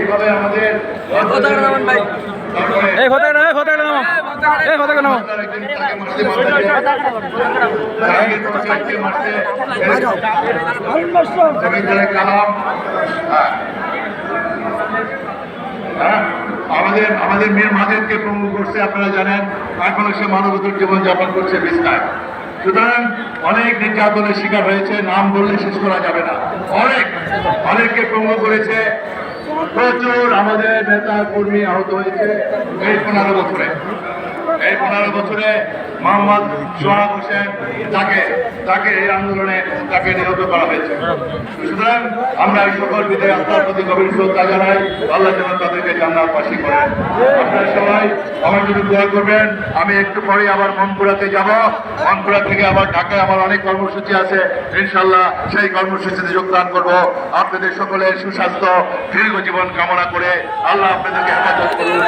এইভাবে আমাদের এই এই আমাদের আমাদের মীর মাঝেরকে প্রমুখ করছে আপনারা জানেন। এখনও সে মানবতার জীবন যাপন করছে বিস্তার। সুতরাং অনেক নির্যাতনের শিকার হয়েছে নাম বললে শেষ করা যাবে না। অনেক অনেককে প্রমুখ করেছে। প্রচুর আমাদের নেতা কর্মী আহত হয়েছে এই পনেরো বছরে। এই পনেরো বছরে মোহাম্মদ সোহাগ হোসেন তাকে তাকে এই আন্দোলনে তাকে নিহত করা হয়েছে। সুতরাং আমরা এই সকল বিদায় আত্মার প্রতি গভীর শ্রদ্ধা জানাই। আল্লাহ যেন তাদেরকে জান্নার পাশি করেন আপনারা সবাই আমার জন্য দোয়া করবেন। আমি একটু পরে আবার মনপুরাতে যাব। মনপুরা থেকে আবার ঢাকায় আমার অনেক কর্মসূচি আছে। ইনশাল্লাহ সেই কর্মসূচিতে যোগদান করব। আপনাদের সকলের সুস্বাস্থ্য, দীর্ঘ জীবন কামনা করে আল্লাহ আপনাদেরকে হেফাজত করুন।